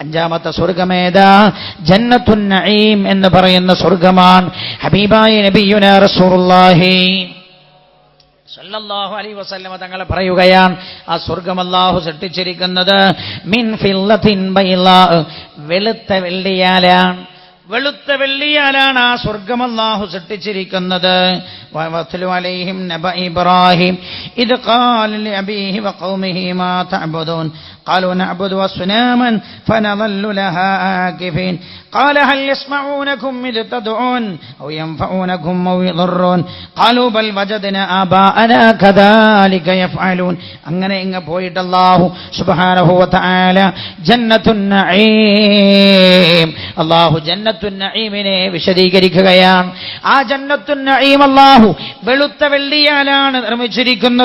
അഞ്ചാമത്തെ സ്വർഗമേതാ ജന്നത്തുൻ നഈം എന്ന് പറയുന്ന സ്വർഗമാണ്. ഹബീബായ നബിയുന റസൂലുള്ളാഹി. സല്ലല്ലാഹു അലൈഹി വസല്ലമ തങ്ങളെ പറയുകയാണ് ആ സ്വർഗം അല്ലാഹു സൃഷ്ടിച്ചിരിക്കുന്നത് മിൻ ഫില്ലത്തിൻ ബൈലാ വെളുത്ത വെള്ളിയാലാണ്. വെളുത്ത വെള്ളിയാലാണ് ആ സ്വർഗം അല്ലാഹു സൃഷ്ടിച്ചിരിക്കുന്നത്. ഇബ്രാഹിം. ഇത് ഖാല ലഅബീഹി വഖൗമിഹി മാ തഅബുദൂൻ قالوا نعبد أصناما فنظل لها آكفين قال هل يسمعونكم إذ تدعون أو ينفعونكم أو يضرون قالوا بل وجدنا آباءنا كذلك يفعلون അങ്ങനെ ഇങ്ങ് പോയിട്ട് അല്ലാഹു സുബ്ഹാനഹു വതആല ജന്നത്തുൻ നഈം അല്ലാഹു ജന്നത്തുൻ നഈമിനെ വിശദീകരിക്കുകയാണ് ആ ജന്നത്തുൻ നഈം അല്ലാഹു വെളുത്ത വെള്ളിയാലാണ് നിർമ്മിച്ചിരിക്കുന്നത്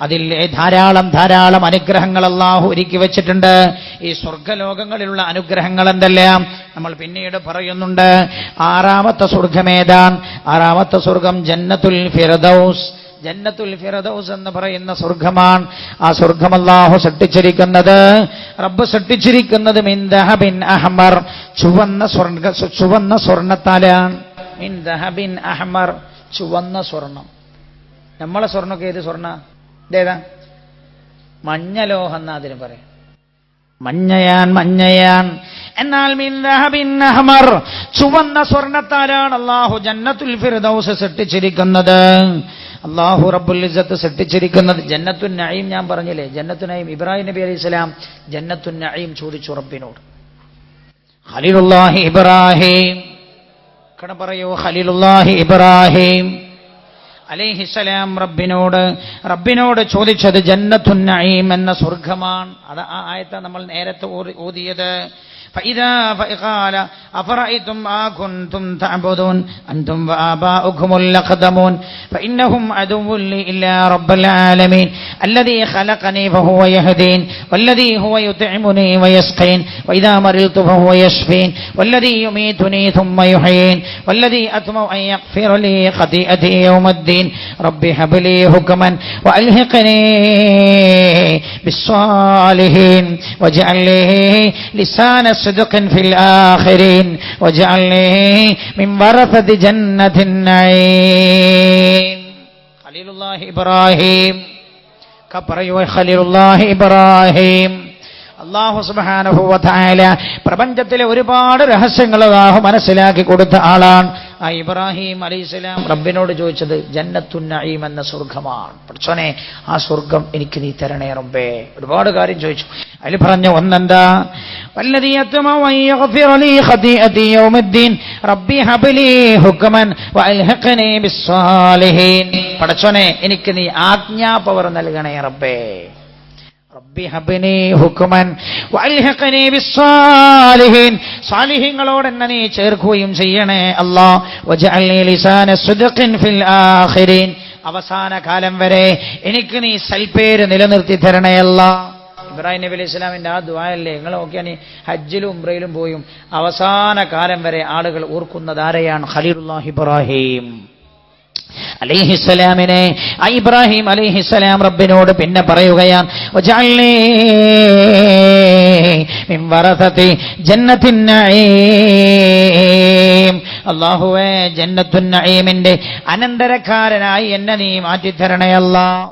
അതിൽ ധാരാളം ധാരാളം അനുഗ്രഹങ്ങൾ അള്ളാഹു ഒരുക്കി വെച്ചിട്ടുണ്ട്. ഈ സ്വർഗലോകങ്ങളിലുള്ള അനുഗ്രഹങ്ങൾ എന്തെല്ലാം? നമ്മൾ പിന്നീട് പറയുന്നുണ്ട്. ആറാമത്തെ സ്വർഗമേതാൻ ആറാമത്തെ സ്വർഗം ജന്നത്തുൽ ഫിറദൌസ് ജന്നത്തുൽ ഫിറദൌസ് എന്ന് പറയുന്ന സ്വർഗമാണ്. ആ സ്വർഗം അല്ലാഹു സൃഷ്ടിച്ചിരിക്കുന്നത്. റബ്ബ് സൃഷ്ടിച്ചിരിക്കുന്നത് മിൻ ദഹബിൻ അഹ്മർ. ചുവന്ന സ്വർഗ ചുവന്ന സ്വർണത്താലാണ്. മിൻ ദഹബിൻ അഹ്മർ ചുവന്ന സ്വർണം. നമ്മളെ സ്വർണമൊക്കെ ഏത് സ്വർണ? ഇതേതാ? മഞ്ഞലോഹം എന്നാ അതിന് പറയാം. മഞ്ഞയാൻ മഞ്ഞയാൻ. എന്നാൽ അഹ്മർ ചുവന്ന സ്വർണത്താലാണ് അള്ളാഹു ജന്നത്തുൽ ഫിർദൗസ് സൃഷ്ടിച്ചിരിക്കുന്നത് അള്ളാഹു റബ്ബുൽ ഇസത്ത് സൃഷ്ടിച്ചിരിക്കുന്നത് ജന്നത്തുൻ നഈം ഞാൻ പറഞ്ഞില്ലേ? ജന്നത്തു നഈം ഇബ്രാഹിം നബി അലൈഹി സ്വലാം ജന്നത്തുൻ നഈം ചോദിച്ചു റബ്ബിനോട് ഖലീലുല്ലാഹി ഇബ്രാഹിം. കട പറയോ? ഖലീലുല്ലാഹി ഇബ്രാഹിം. അലൈഹിസലാം റബ്ബിനോട് റബ്ബിനോട് ചോദിച്ചത് ജന്നത്തുൻ നഈം എന്ന സ്വർഗമാണ് അത് ആ ആയത്ത നമ്മൾ നേരത്തെ ഓതി- ഓതിയത് فإذا فقال أفرأيتم ما كنتم تعبدون أنتم وآباؤكم الأقدمون فإنهم عدو لي إلا رب العالمين الذي خلقني فهو يهدين والذي هو يطعمني ويسقين وإذا مرضت فهو يشفين والذي يميتني ثم يحيين والذي أطمع أن يغفر لي خطيئتي يوم الدين. رب هب لي حكما وألحقني بالصالحين واجعل لي لسان صدق في الآخرين واجعل لي من ورثة جنة النعيم. خليل الله إبراهيم. ഖലീലുല്ലാഹി ഇബ്രാഹിം. അള്ളാഹു സുബ്ഹാനഹു വതആല പ്രപഞ്ചത്തിലെ ഒരുപാട് രഹസ്യങ്ങൾ അള്ളാഹു മനസ്സിലാക്കി കൊടുത്ത ആളാണ് ആ ഇബ്രാഹിം അലൈഹിസ്സലാം. റബ്ബിനോട് ചോദിച്ചത് ജന്നത്തുൻ നഈം എന്ന സ്വർഗമാണ് പഠിച്ചോനെ ആ സ്വർഗം എനിക്ക് നീ തരണേ റബ്ബേ. ഒരുപാട് കാര്യം ചോദിച്ചു. അതിൽ പറഞ്ഞ ഒന്നെന്താ? റബ്ബി ഹബലി ഹുക്കമൻ പടച്ചോനെ എനിക്ക് നീ ആജ്ഞാ പവർ നൽകണേ റബ്ബേ. റബ്ബി ഹബിനി ഹുക്കുമൻ സാലിഹിങ്ങളോട് എന്നെ നീ ചേർക്കുകയും ചെയ്യണേ അല്ലാ. ഫിൽ ആഖിരീൻ. അവസാന കാലം വരെ എനിക്ക് നീ സൽപ്പേര് നിലനിർത്തി തരണേ അല്ലാ. ഇബ്രാഹിം നബി അലൈഹി സ്വലാമിന്റെ ആ ദുആയല്ലേ? നിങ്ങൾ നോക്കിയാൽ ഹജ്ജിലും ഉംറയിലും പോയും. അവസാന കാലം വരെ ആളുകൾ ഓർക്കുന്നത് ആരെയാണ്? ഖലീലുല്ലാഹി ഇബ്രാഹിം. അലൈഹിസ്സലാമിനെ ഇബ്രാഹിം അലൈഹിസ്സലാം റബ്ബിനോട് പിന്നെ പറയുകയാണ് "വജഅൽനീ മിൻ വറസതി ജന്നത്തിൻ നഈം. അല്ലാഹുവേ ജന്നത്തുൻ നഈമിന്റെ അനന്തരക്കാരനായി എന്നെ നീ മാറ്റിത്തരണേ അല്ലാ